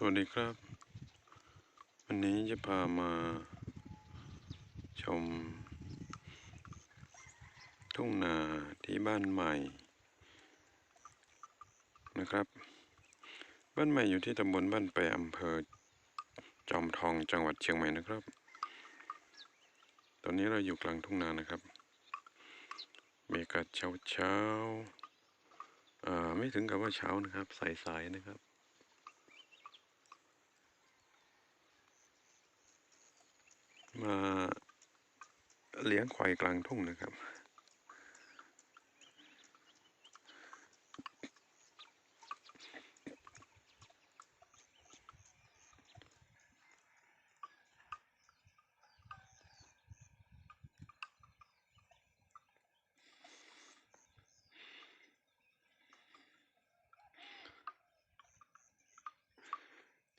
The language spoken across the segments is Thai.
สวัสดีครับ วันนี้จะพามาชม ทุ่งนาที่บ้านใหม่ นะครับ บ้านใหม่อยู่ที่ตำบลบ้านไปอำเภอ จอมทองจังหวัดเชียงใหม่นะครับ ตอนนี้เราอยู่กลางทุ่งนานะครับบรรยากาศเช้าเช้าๆอ่าไม่ถึงกับว่าเช้านะครับ สายๆนะครับ มาเลี้ยงควายกลางทุ่งนะครับ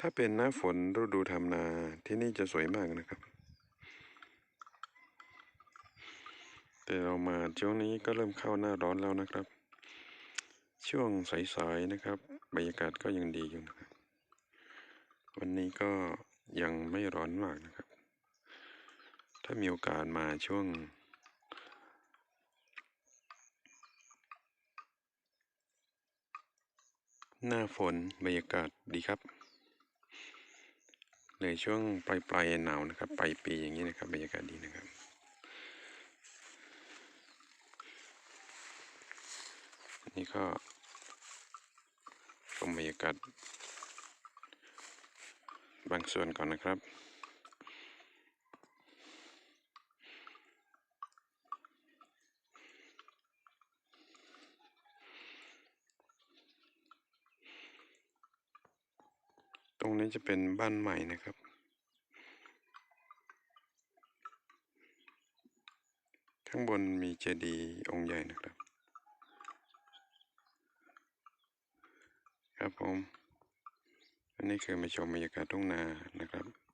ถ้าเป็นหน้าฝนฤดูทำนาที่นี่จะสวยมากนะครับ แต่เรามาช่วงนี้ก็เริ่มเข้าหน้าร้อนแล้วนะครับ ช่วงสายๆนะครับ บรรยากาศก็ยังดีอยู่นะครับ วันนี้ก็ยังไม่ร้อนมากนะครับ ถ้ามีโอกาสมาช่วง หน้าฝนบรรยากาศดีครับในช่วงปลายปลายๆหนาวนะครับปลายปีอย่างนี้นะครับบรรยากาศดีนะครับ นี่ก็ชมบรรยากาศบางส่วนก่อนนะครับ ตรงนี้จะเป็นบ้านใหม่นะครับข้างบนมีเจดีย์องค์ใหญ่นะครับ ครับผม อันนี้คือมาชมบรรยากาศทุ่งนานะครับ